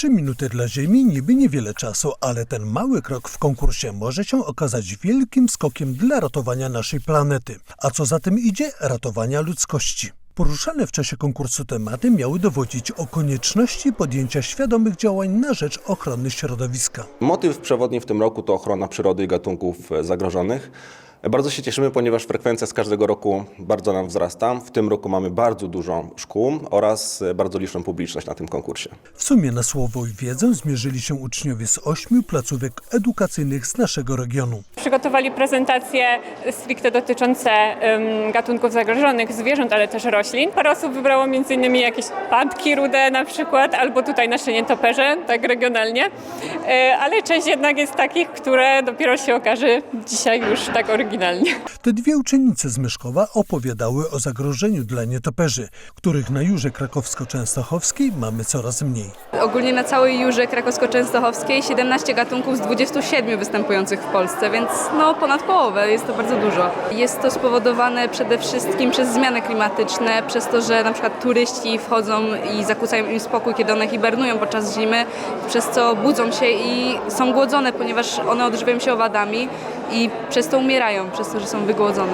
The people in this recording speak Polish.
Trzy minuty dla Ziemi niby niewiele czasu, ale ten mały krok w konkursie może się okazać wielkim skokiem dla ratowania naszej planety. A co za tym idzie? Ratowania ludzkości. Poruszane w czasie konkursu tematy miały dowodzić o konieczności podjęcia świadomych działań na rzecz ochrony środowiska. Motyw przewodni w tym roku to ochrona przyrody i gatunków zagrożonych. Bardzo się cieszymy, ponieważ frekwencja z każdego roku bardzo nam wzrasta. W tym roku mamy bardzo dużo szkół oraz e, bardzo liczną publiczność na tym konkursie. W sumie na słowo i wiedzę zmierzyli się uczniowie z ośmiu placówek edukacyjnych z naszego regionu. Przygotowali prezentacje stricte dotyczące em, gatunków zagrożonych, zwierząt, ale też roślin. Parę osób wybrało m.in. jakieś pantki rude na przykład, albo tutaj nasze nietoperze, tak regionalnie. E, Ale część jednak jest takich, które dopiero się okaże dzisiaj już tak oryginalnie. Te dwie uczennice z Myszkowa opowiadały o zagrożeniu dla nietoperzy, których na Jurze Krakowsko-Częstochowskiej mamy coraz mniej. Ogólnie na całej Jurze Krakowsko-Częstochowskiej 17 gatunków z 27 występujących w Polsce, więc no ponad połowę, jest to bardzo dużo. Jest to spowodowane przede wszystkim przez zmiany klimatyczne, przez to, że na przykład turyści wchodzą i zakłócają im spokój, kiedy one hibernują podczas zimy, przez co budzą się i są głodzone, ponieważ one odżywiają się owadami i przez to umierają, przez to, że są wygłodzone.